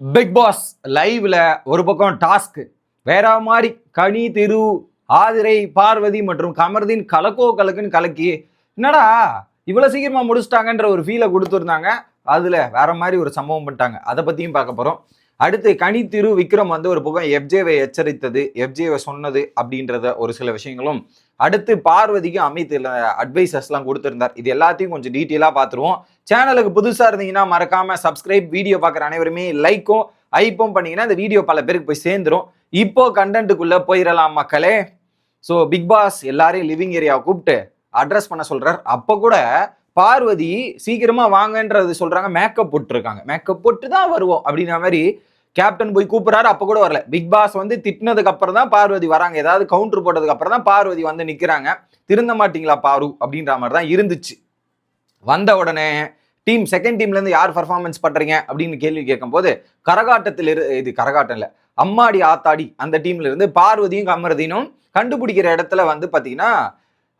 Big pass லைவ்ல ஒரு பக்கம் டாஸ்க் வேற மாதிரி கனி திரு ஆதிரை பார்வதி மற்றும் கமர்தீன் கலக்கோ கலக்குன்னு கலக்கி என்னடா இவ்வளோ சீக்கிரமாக முடிச்சிட்டாங்கன்ற ஒரு ஃபீலை கொடுத்துருந்தாங்க. அதில் வேற மாதிரி ஒரு சம்பவம் பண்ணிட்டாங்க. அதை பற்றியும் பார்க்க போகிறோம் அடுத்து கனி திரு விக்ரம் வந்து ஒரு பக்கம் எஃப்ஜேவை எச்சரித்தது எஃப்ஜேவை சொன்னது அப்படின்றத ஒரு சில விஷயங்களும். அடுத்து பார்வதிக்கு அமித் அட்வைசஸ்லாம் கொடுத்துருந்தார். இது எல்லாத்தையும் கொஞ்சம் டீட்டெயிலாக பார்த்துருவோம். சேனலுக்கு புதுசாக இருந்தீங்கன்னா மறக்காம சப்ஸ்கிரைப் வீடியோ பார்க்குற அனைவருமே லைக்கும் ஐப்பும் பண்ணீங்கன்னா இந்த வீடியோ பல பேருக்கு போய் சேர்ந்துரும். இப்போ கண்டென்ட்டுக்குள்ளே போயிடலாம் மக்களே. ஸோ பிக் பாஸ் எல்லாரையும் லிவிங் ஏரியாவை கூப்பிட்டு அட்ரஸ் பண்ண சொல்கிறார் அப்போ கூட பார்வதி சீக்கிரமாக வாங்கன்றது சொல்கிறாங்க மேக்கப் போட்டுருக்காங்க. மேக்கப் போட்டு தான் வருவோம் அப்படின்ற மாதிரி கேப்டன் போய் கூப்பிடுறாரு அப்போ கூட வரல. பிக் பாஸ் வந்து திட்டினதுக்கு அப்புறம் தான் பார்வதி வராங்க. ஏதாவது கவுண்டர் போட்டதுக்கு அப்புறம் தான் பார்வதி வந்து நிற்கிறாங்க திருந்த மாட்டீங்களா பாரு அப்படின்ற மாதிரி தான் இருந்துச்சு. வந்த உடனே டீம் செகண்ட் டீம்லேருந்து யார் பர்ஃபார்மன்ஸ் பண்ணுறீங்க அப்படின்னு கேள்வி கேட்கும்போது கரகாட்டத்தில் இரு இது கரகாட்டம் இல்லை அம்மாடி ஆத்தாடி அந்த டீம்ல இருந்து பார்வதியும் கமரதீனும் கண்டுபிடிக்கிற இடத்துல வந்து பார்த்தீங்கன்னா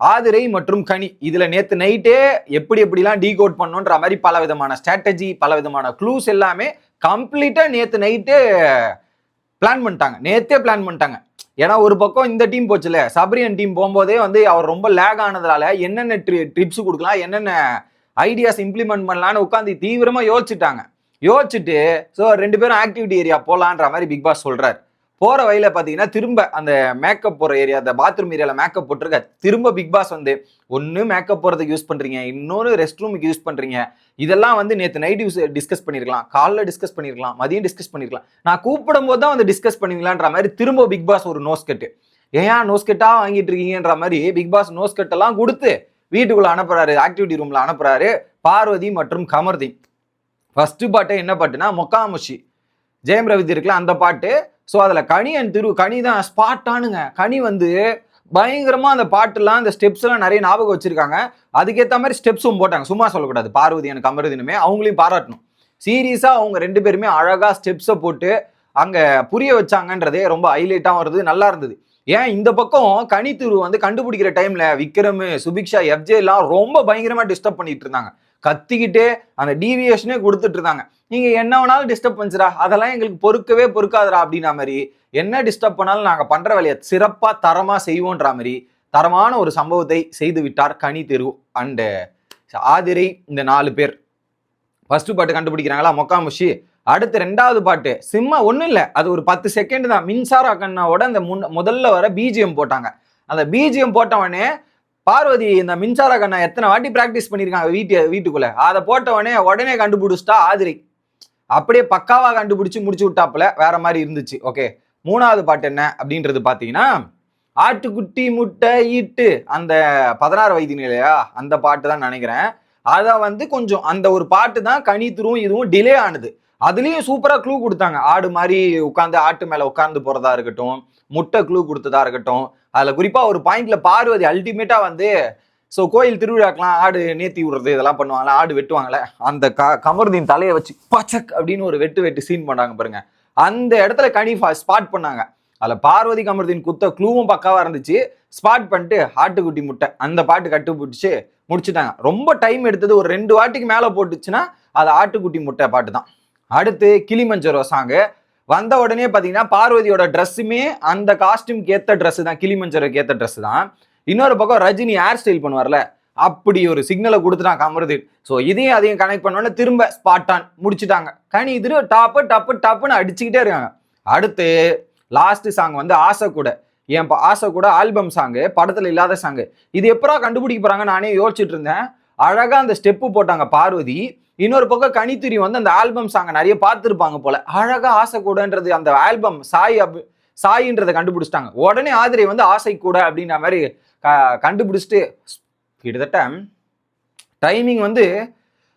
ஆதிரை மற்றும் கனி. இதில் நேற்று நைட்டே எப்படி எப்படிலாம் டீ கோட் பண்ணுன்ற மாதிரி பல விதமான ஸ்ட்ராட்டஜி பல விதமான க்ளூஸ் எல்லாமே கம்ப்ளீட்டாக நேற்று நைட்டே பிளான் பண்ணிட்டாங்க. நேற்றே பிளான் பண்ணிட்டாங்க. ஏன்னா ஒரு பக்கம் இந்த டீம் போச்சுல சபரியன் டீம் போகும்போதே வந்து அவர் ரொம்ப லேக் ஆனதுனால என்னென்ன ட்ரி ட்ரிப்ஸ் கொடுக்கலாம் என்னென்ன ஐடியாஸ் இம்ப்ளிமெண்ட் பண்ணலான்னு உட்காந்து தீவிரமாக யோசிச்சுட்டாங்க. யோசிச்சுட்டு ஸோ ரெண்டு பேரும் ஆக்டிவிட்டி ஏரியா போகலான்ற மாதிரி பிக் பாஸ் சொல்கிறார் போற வழியில பாத்தீங்கன்னா திரும்ப அந்த மேக்கப் போற ஏரியா அந்த பாத்ரூம் ஏரியால மேக்கப் போட்டிருக்க திரும்ப பிக் பாஸ் வந்து ஒன்னு மேக்கப் போறதுக்கு யூஸ் பண்றீங்க இன்னொன்று ரெஸ்ட் ரூமுக்கு யூஸ் பண்றீங்க. இதெல்லாம் வந்து நேற்று நைட் யூஸ் டிஸ்கஸ் பண்ணிருக்கலாம். காலைல டிஸ்கஸ் பண்ணிருக்கலாம். மதியம் டிஸ்கஸ் பண்ணிருக்கலாம். நான் கூப்பிடும் போது தான் வந்து டிஸ்கஸ் பண்ணுவீங்களான்ற மாதிரி திரும்ப பிக் பாஸ் ஒரு நோஸ் கட்டு ஏன் நோஸ் கட்டாக வாங்கிட்டு இருக்கீங்கன்ற மாதிரி பிக் பாஸ் நோஸ் கட்டெல்லாம் கொடுத்து வீட்டுக்குள்ள அனுப்புறாரு ஆக்டிவிட்டி ரூம்ல அனுப்புறாரு பார்வதி மற்றும் கமர்தி. ஃபர்ஸ்ட் பாட்டு என்ன பாட்டுனா மொக்காமுஷி. ஜெயம் ரவிதி இருக்குல்ல அந்த பாட்டு. ஸோ அதில் கனி அண்ட் திரு கனி தான் ஸ்பாட்டானுங்க கனி வந்து பயங்கரமாக அந்த பாட்டுலாம் அந்த ஸ்டெப்ஸ்லாம் நிறைய ஞாபகம் வச்சிருக்காங்க. அதுக்கேற்ற மாதிரி ஸ்டெப்ஸும் போட்டாங்க. சும்மா சொல்லக்கூடாது. பார்வதி எனக்கு அமருதினுமே அவங்களையும் பாராட்டணும். சீரியஸாக அவங்க ரெண்டு பேருமே அழகாக ஸ்டெப்ஸை போட்டு அங்கே புரிய வச்சாங்கன்றதே ரொம்ப ஹைலைட்டாக வருது நல்லா இருந்தது. ஏன் இந்த பக்கம் கனி திரு வந்து கண்டுபிடிக்கிற டைமில் விக்ரம் சுபிக்ஷா எஃப்ஜே எல்லாம் ரொம்ப பயங்கரமாக டிஸ்டர்ப் பண்ணிட்டு இருந்தாங்க. கத்திக்கிட்டே அந்த டீவியேஷனே கொடுத்துட்டு இருந்தாங்க. நீங்க என்ன வேணாலும் டிஸ்டர்ப் பண்ணுறா அதெல்லாம் எங்களுக்கு பொறுக்கவே பொறுக்காதுடா அப்படின்னா மாதிரி. என்ன டிஸ்டர்ப் பண்ணாலும் நாங்க பண்ற வேலையை சிறப்பா தரமா செய்வோன்ற மாதிரி தரமான ஒரு சம்பவத்தை செய்து விட்டார் கனி தெரு அண்ட் ஆதிரை இந்த நாலு பேர். ஃபர்ஸ்ட் பாட்டு கண்டுபிடிக்கிறாங்களா? மொக்காமுஷி அடுத்து ரெண்டாவது பாட்டு. சிம்மா ஒன்றும் இல்லை. அது ஒரு பத்து செகண்ட் தான். மின்சார கண்ணாவோட அந்த முன் முதல்ல வர பிஜிஎம் போட்டாங்க. அந்த பிஜிஎம் போட்டவனே பார்வதி இந்த மின்சார கண்ணா எத்தனை வாட்டி ப்ராக்டிஸ் பண்ணியிருக்காங்க வீட்டு வீட்டுக்குள்ள. அதை போட்டவனே உடனே கண்டுபிடிச்சிட்டா ஆதிரி. அப்படியே பக்காவாக கண்டுபிடிச்சி முடிச்சு விட்டாப்புல வேற மாதிரி இருந்துச்சு. ஓகே மூணாவது பாட்டு என்ன அப்படின்றது பார்த்தீங்கன்னா ஆட்டுக்குட்டி முட்டை ஈட்டு. அந்த பதினாறு வயது இல்லையா? அந்த பாட்டு தான் நினைக்கிறேன். அதை வந்து கொஞ்சம் அந்த ஒரு பாட்டு தான் கணித்துரும் இதுவும் டிலே ஆனது. அதுலயும் சூப்பரா க்ளூ கொடுத்தாங்க. ஆடு மாதிரி உட்காந்து ஆட்டு மேல உட்காந்து போறதா இருக்கட்டும் முட்டை க்ளூ கொடுத்ததா இருக்கட்டும் அதுல குறிப்பா ஒரு பாயிண்ட்ல பார்வதி அல்டிமேட்டா வந்து ஸோ கோயில் திருவிழாக்கெல்லாம் ஆடு நேத்தி விடுறது இதெல்லாம் பண்ணுவாங்களே ஆடு வெட்டுவாங்களே அந்த க கமருதீன் தலையை வச்சு பச்சக் அப்படின்னு ஒரு வெட்டு வெட்டு சீன் பண்ணாங்க பாருங்க. அந்த இடத்துல கனிஃபா ஸ்பாட் பண்ணாங்க. அதில் பார்வதி கமருதீன் குத்த க்ளூவும் பக்காவாக இருந்துச்சு. ஸ்பாட் பண்ணிட்டு ஆட்டுக்குட்டி முட்டை அந்த பாட்டு கட்டுப்பிடிச்சு முடிச்சுட்டாங்க. ரொம்ப டைம் எடுத்தது ஒரு ரெண்டு வாட்டிக்கு மேலே போட்டுச்சுன்னா அது ஆட்டுக்குட்டி முட்டை பாட்டு தான் அடுத்து கிளிமஞ்சரோ சாங்கு வந்த உடனே பார்த்தீங்கன்னா பார்வதியோட ட்ரெஸ்ஸுமே அந்த காஸ்டியூம்க்கு ஏற்ற ட்ரெஸ் தான். கிளிமஞ்சரோக்கு ஏற்ற ட்ரெஸ் தான். இன்னொரு பக்கம் ரஜினி ஹேர் ஸ்டைல் பண்ணுவார்ல அப்படி ஒரு சிக்னலை கொடுத்துட்டான் கமருதீன். ஸோ இதையும் அதையும் கனெக்ட் பண்ணோன்னே திரும்ப ஸ்பாட்டான் முடிச்சுட்டாங்க. கனி இது டாப்பு டப்பு டப்புன்னு அடிச்சுக்கிட்டே இருக்காங்க. அடுத்து லாஸ்ட் சாங் வந்து ஆசை கூட என் ஆசை கூட ஆல்பம் சாங்கு படத்தில் இல்லாத சாங்கு இது எப்பரா கண்டுபிடிக்க போகிறாங்க நானே யோசிச்சுட்டு இருந்தேன். அழகா அந்த ஸ்டெப்பு போட்டாங்க பார்வதி. இன்னொரு பக்கம் கனித்துரி வந்து அந்த ஆல்பம் சாங்கை நிறைய பார்த்துருப்பாங்க போல. அழகா ஆசை கூடன்றது அந்த ஆல்பம் சாய் அப் சாயின்றதை கண்டுபிடிச்சிட்டாங்க. உடனே ஆதிரை வந்து ஆசை கூட அப்படின்ற மாதிரி க- கண்டுபிடிச்சிட்டு கிட்டத்தட்ட டைமிங் வந்து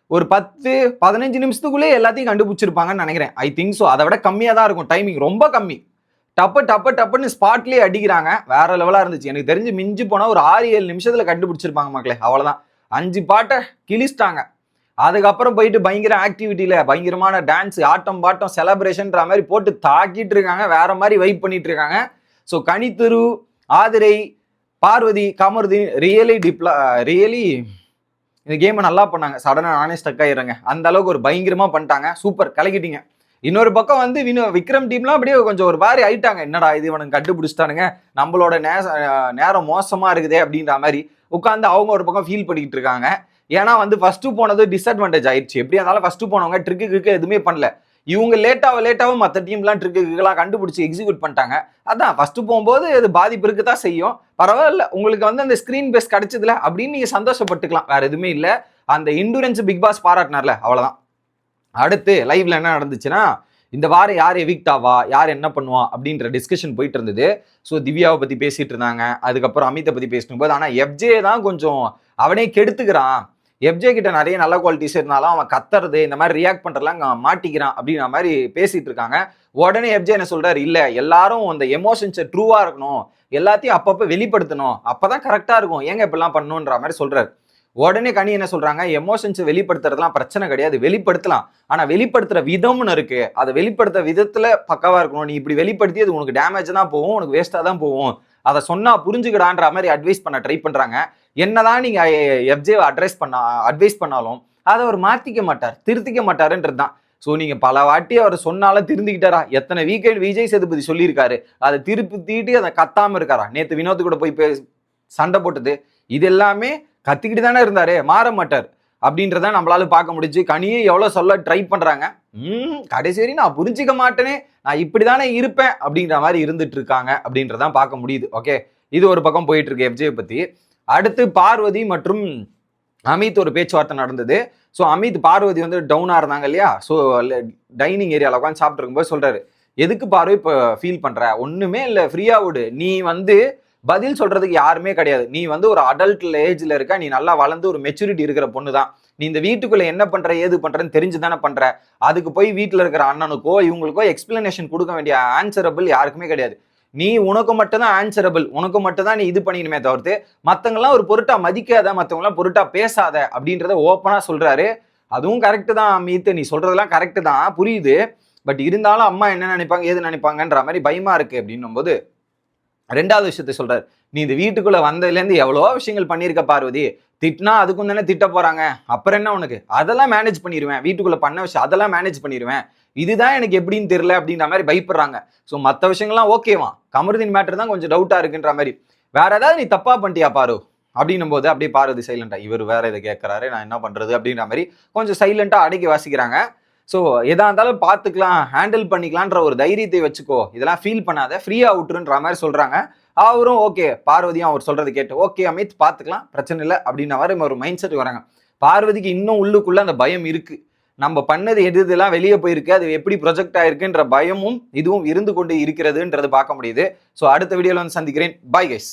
ஒரு பத்து பதினஞ்சு நிமிஷத்துக்குள்ளே எல்லாத்தையும் கண்டுபிடிச்சிருப்பாங்கன்னு நினைக்கிறேன். ஐ திங்க் ஸோ அதை விட கம்மியாக தான் இருக்கும். டைமிங் ரொம்ப கம்மி. டப்பு டப்பு டப்புன்னு ஸ்பாட்லேயே அடிக்கிறாங்க. வேற லெவலாக இருந்துச்சு. எனக்கு தெரிஞ்சு மிஞ்சி போனால் ஒரு ஆறு ஏழு நிமிஷத்தில் கண்டுபிடிச்சிருப்பாங்க மக்களே. அவ்வளோதான் அஞ்சு பாட்டை கிழிச்சிட்டாங்க. அதுக்கப்புறம் போயிட்டு பயங்கர ஆக்டிவிட்டியில் பயங்கரமான டான்ஸ் ஆட்டம் பாட்டம் செலப்ரேஷன்ற மாதிரி போட்டு தாக்கிட்டு இருக்காங்க. வேற மாதிரி வைப் பண்ணிட்டு இருக்காங்க. ஸோ கனித்துரு ஆதிரை பார்வதி கமருதீன் ரியலி டிப்ளா ரியலி இந்த கேமை நல்லா பண்ணாங்க. சடனாக நானே ஸ்டக் ஆயிடுறேங்க. அந்த அளவுக்கு ஒரு பயங்கரமாக பண்ணிட்டாங்க. சூப்பர் கலக்கிட்டீங்க. இன்னொரு பக்கம் வந்து வினு விக்ரம் டீம்லாம் அப்படியே கொஞ்சம் ஒரு மாதிரி ஆயிட்டாங்க. என்னடா இது இவனுக்கு கண்டுபிடிச்சிட்டானுங்க? நம்மளோட நேச நேரம் மோசமா இருக்குதே அப்படின்ற மாதிரி உட்காந்து அவங்க ஒரு பக்கம் ஃபீல் பண்ணிக்கிட்டு இருக்காங்க. ஏன்னா வந்து ஃபர்ஸ்ட் போனது டிஸ்அட்வான்டேஜ் ஆயிடுச்சு. எப்படி இருந்தாலும் ஃபர்ஸ்ட் போனவங்க ட்ரிக்கு கிரிக்கு எதுவுமே பண்ணல. இவங்க லேட்டாக லேட்டாகவும் மற்ற டீம்லாம் ட்ரிக்கு கிக்கெல்லாம் கண்டுபிடிச்சி எக்ஸிக்யூட் பண்ணிட்டாங்க. அதான் ஃபர்ஸ்ட் போகும்போது அது பாதிப்பு இருக்கு தான் செய்யும். பரவாயில்ல உங்களுக்கு வந்து அந்த ஸ்க்ரீன் பேஸ் கிடைச்சதுல அப்படின்னு நீங்கள் சந்தோஷப்பட்டுக்கலாம். வேற எதுவுமே இல்லை. அந்த இண்டூரன்ஸ் பிக் பாஸ் பாராட்டினார்ல அவ்வளோதான் அடுத்து லைவ்ல என்ன நடந்துச்சுன்னா இந்த வாரம் யார் எவிக்ட் ஆவா யார் என்ன பண்ணுவா அப்படின்ற டிஸ்கஷன் போயிட்டு இருந்தது. ஸோ திவ்யாவை பத்தி பேசிட்டு இருந்தாங்க. அதுக்கப்புறம் அமித்தை பத்தி பேசணும்போது ஆனால் எஃப்ஜே தான் கொஞ்சம் அவனே கெடுத்துக்கிறான். எஃப்ஜே கிட்ட நிறைய நல்ல குவாலிட்டிஸ் இருந்தாலும் அவன் கத்துறது இந்த மாதிரி ரியாக்ட் பண்றதுலாம் மாட்டிக்கிறான் அப்படின்ற மாதிரி பேசிட்டு இருக்காங்க. உடனே எஃப்ஜே என்ன சொல்றாரு? இல்ல எல்லாரும் அந்த எமோஷன்ஸை ட்ரூவா இருக்கணும். எல்லாத்தையும் அப்பப்போ வெளிப்படுத்தணும். அப்பதான் கரெக்டா இருக்கும். ஏங்க இப்படிலாம் பண்ணணுன்ற மாதிரி சொல்றாரு. உடனே கனி என்ன சொல்றாங்க? எமோஷன்ஸ் வெளிப்படுத்துறதுலாம் பிரச்சனை கிடையாது. வெளிப்படுத்தலாம். ஆனா வெளிப்படுத்துற விதம்னு இருக்கு. அதை வெளிப்படுத்த விதத்துல பக்கவா இருக்கணும். நீ இப்படி வெளிப்படுத்தி அது உனக்கு டேமேஜ் தான் போகும். உனக்கு வேஸ்டா தான் போகும். அதை சொன்னா புரிஞ்சுக்கடான்ற மாதிரி அட்வைஸ் பண்ண ட்ரை பண்றாங்க. என்னதான் நீங்க எஃப்ஜே அட்ரஸ் பண்ண அட்வைஸ் பண்ணாலும் அதை அவர் மாத்திக்க மாட்டார். திருத்திக்க மாட்டாருன்றது தான். ஸோ நீங்கள் பல வாட்டி அவர் சொன்னாலும் திருந்திக்கிட்டாரா? எத்தனை வீக்கெண்ட் விஜய் சேதுபதி சொல்லியிருக்காரு. அதை திருப்பி தீட்டி அதை கத்தாமல் இருக்காரா? நேற்று வினோத்து கூட போய் பே- சண்டை போட்டது. இது எல்லாமே கத்திக்கிட்டு தானே இருந்தாரு மாற மாட்டார். அப்படின்றத நம்மளால பார்க்க முடிஞ்சு கனியே எவ்வளோ சொல்ல ட்ரை பண்றாங்க. ம் கடைசி நான் புரிஞ்சிக்க மாட்டேனே நான் இப்படிதானே இருப்பேன் அப்படின்ற மாதிரி இருந்துட்டு இருக்காங்க அப்படின்றதான் பார்க்க முடியுது. ஓகே இது ஒரு பக்கம் போயிட்டு இருக்கு எஃப்ஜே பத்தி. அடுத்து பார்வதி மற்றும் அமித் ஒரு பேச்சுவார்த்தை நடந்தது. ஸோ அமித் பார்வதி வந்து டவுனாக இருந்தாங்க இல்லையா? ஸோ டைனிங் ஏரியாவில் உட்காந்து சாப்பிட்டு இருக்கும்போது சொல்கிறாரு எதுக்கு பார்வை இப்போ ஃபீல் பண்ணுற ஒன்றுமே இல்லை ஃப்ரீயாக விடு. நீ வந்து பதில் சொல்றதுக்கு யாருமே கிடையாது. நீ வந்து ஒரு அடல்ட் ஏஜ்ல இருக்க நீ நல்லா வளர்ந்து ஒரு மெச்சூரிட்டி இருக்கிற பொண்ணு தான் நீ இந்த வீட்டுக்குள்ள என்ன பண்ற ஏது பண்றன்னு தெரிஞ்சு தானே பண்ற. அதுக்கு போய் வீட்டுல இருக்கிற அண்ணனுக்கோ இவங்களுக்கோ எக்ஸ்பிளனேஷன் கொடுக்க வேண்டிய ஆன்சரபிள் யாருக்குமே கிடையாது. நீ உனக்கு மட்டும்தான் ஆன்சரபிள் உனக்கு மட்டும்தான் நீ இது பண்ணிக்கணுமே தவிர்த்து மத்தவங்கலாம் ஒரு பொருட்டா மதிக்காத மத்தவங்கலாம் பொருட்டா பேசாத அப்படின்றத ஓப்பனா சொல்றாரு. அதுவும் கரெக்டு தான் மீத்து. நீ சொல்றதெல்லாம் கரெக்டு தான். புரியுது. பட் இருந்தாலும் அம்மா என்ன நினைப்பாங்க ஏது நினைப்பாங்கன்ற மாதிரி பயமா இருக்கு அப்படின்னும் போது ரெண்டாவது விஷயத்த சொல்றாரு. நீ இந்த வீட்டுக்குள்ள வந்ததுலேருந்து எவ்வளோ விஷயங்கள் பண்ணியிருக்க பார்வதி. திட்டினா அதுக்கும் தானே திட்ட போறாங்க. அப்புறம் என்ன உனக்கு? அதெல்லாம் மேனேஜ் பண்ணிடுவேன் வீட்டுக்குள்ள பண்ண விஷயம் அதெல்லாம் மேனேஜ் பண்ணிடுவேன் இதுதான் எனக்கு எப்படின்னு தெரியல அப்படின்ற மாதிரி பயப்படுறாங்க. ஸோ மற்ற விஷயங்கள்லாம் ஓகேவா கமருதீன் மேட்டர் தான் கொஞ்சம் டவுட்டா இருக்குன்ற மாதிரி. வேற ஏதாவது நீ தப்பா பண்ணிட்டியா பாரு? அப்படின்னும் போது அப்படியே பார்வதி சைலண்டா இவர் வேற இதை கேட்கறாரு நான் என்ன பண்றது அப்படின்ற மாதிரி கொஞ்சம் சைலண்டா அடக்கி வாசிக்கிறாங்க. ஸோ எதா இருந்தாலும் பார்த்துக்கலாம் ஹேண்டில் பண்ணிக்கலான்ற ஒரு தைரியத்தை வச்சுக்கோ. இதெல்லாம் ஃபீல் பண்ணாத ஃப்ரீயாக விட்டுருன்ற மாதிரி சொல்கிறாங்க அவரும் ஓகே பார்வதியும் அவர் சொல்கிறது கேட்டு ஓகே அமித் பார்த்துக்கலாம் பிரச்சனை இல்லை அப்படின்ன மாதிரி ஒரு மைண்ட் செட் வராங்க. பார்வதிக்கு இன்னும் உள்ளுக்குள்ளே அந்த பயம் இருக்குது நம்ம பண்ணது எது இதெல்லாம் வெளியே போயிருக்கு அது எப்படி ப்ரொஜெக்ட் ஆயிருக்குன்ற பயமும் இதுவும் இருந்து கொண்டு இருக்கிறதுன்றது பார்க்க முடியுது. ஸோ அடுத்த வீடியோவில் வந்து சந்திக்கிறேன். Bye guys